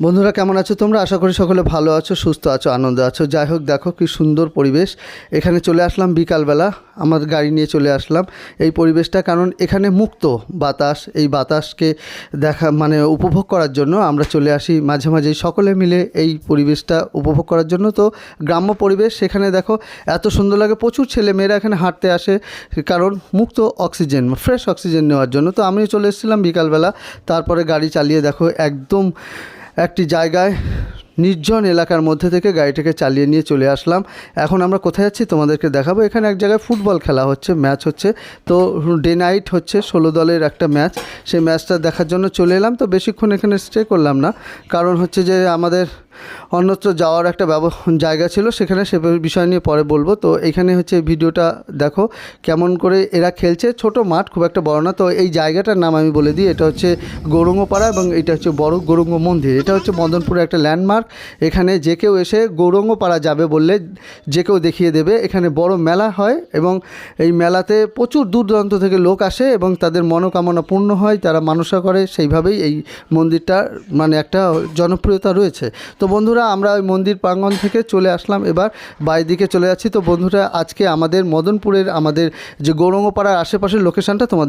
বন্ধুরা, কেমন আছো তোমরা? আশা করি সকলে ভালো আছো, সুস্থ আছো, আনন্দে আছো। যাই হোক, দেখো কি সুন্দর পরিবেশ। এখানে চলে আসলাম বিকালবেলা, আমার গাড়ি নিয়ে চলে আসলাম এই পরিবেশটা, কারণ এখানে মুক্ত বাতাস। এই বাতাসকে দেখা মানে উপভোগ করার জন্য আমরা চলে আসি মাঝে মাঝে সকলে মিলে এই পরিবেশটা উপভোগ করার জন্য। তো গ্রাম্য পরিবেশ, সেখানে দেখো এত সুন্দর লাগে, প্রচুর ছেলে মেয়েরা এখানে হাঁটতে আসে, কারণ মুক্ত অক্সিজেন, ফ্রেশ অক্সিজেন নেওয়ার জন্য। তো আমিও চলে এসেছিলাম বিকালবেলা, তারপরে গাড়ি চালিয়ে দেখো একদম একটি জায়গায় নির্জন এলাকার মধ্যে থেকে গাড়িটাকে চালিয়ে নিয়ে চলে আসলাম। এখন আমরা কোথায় যাচ্ছি তোমাদেরকে দেখাবো। এখানে এক জায়গায় ফুটবল খেলা হচ্ছে, ম্যাচ হচ্ছে। তো ডে নাইট হচ্ছে ষোলো দলের একটা ম্যাচ। সেই ম্যাচটা দেখার জন্য চলে এলাম। তো বেশিক্ষণ এখানে স্টে করলাম না। কারণ হচ্ছে যে আমাদের অন্যত্র যাওয়ার একটা জায়গা ছিল, সেখানে সে বিষয় নিয়ে পরে বলব। তো এখানে হচ্ছে ভিডিওটা দেখো কেমন করে এরা খেলছে। ছোট মাঠ, খুব একটা বড় না। তো এই জায়গাটার নাম আমি বলে দিই। এটা হচ্ছে গৌরঙ্গপাড়া এবং এটা হচ্ছে বড় গৌরঙ্গ মন্দির। এটা হচ্ছে মদনপুরের একটা ল্যান্ডমার্ক এখানে যে কেউ এসে গৌরঙ্গপাড়া যাবে বললে যে কেউ দেখিয়ে দেবে। এখানে বড় মেলা হয় এবং এই মেলাতে প্রচুর দূর দূরান্ত থেকে লোক আসে এবং তাদের মনোকামনা পূর্ণ হয়। তারা মানসা করে। সেইভাবেই এই মন্দিরটা মানে একটা জনপ্রিয়তা রয়েছে। তো বন্ধুরা, আমরা ওই মন্দির প্রাঙ্গণ থেকে চলে আসলাম। এবার বাইরের দিকে চলে যাচ্ছি। তো বন্ধুরা, আজকে আমাদের মদনপুরের আমাদের যে গৌরঙ্গপাড়ার আশেপাশের লোকেশানটা তোমাদের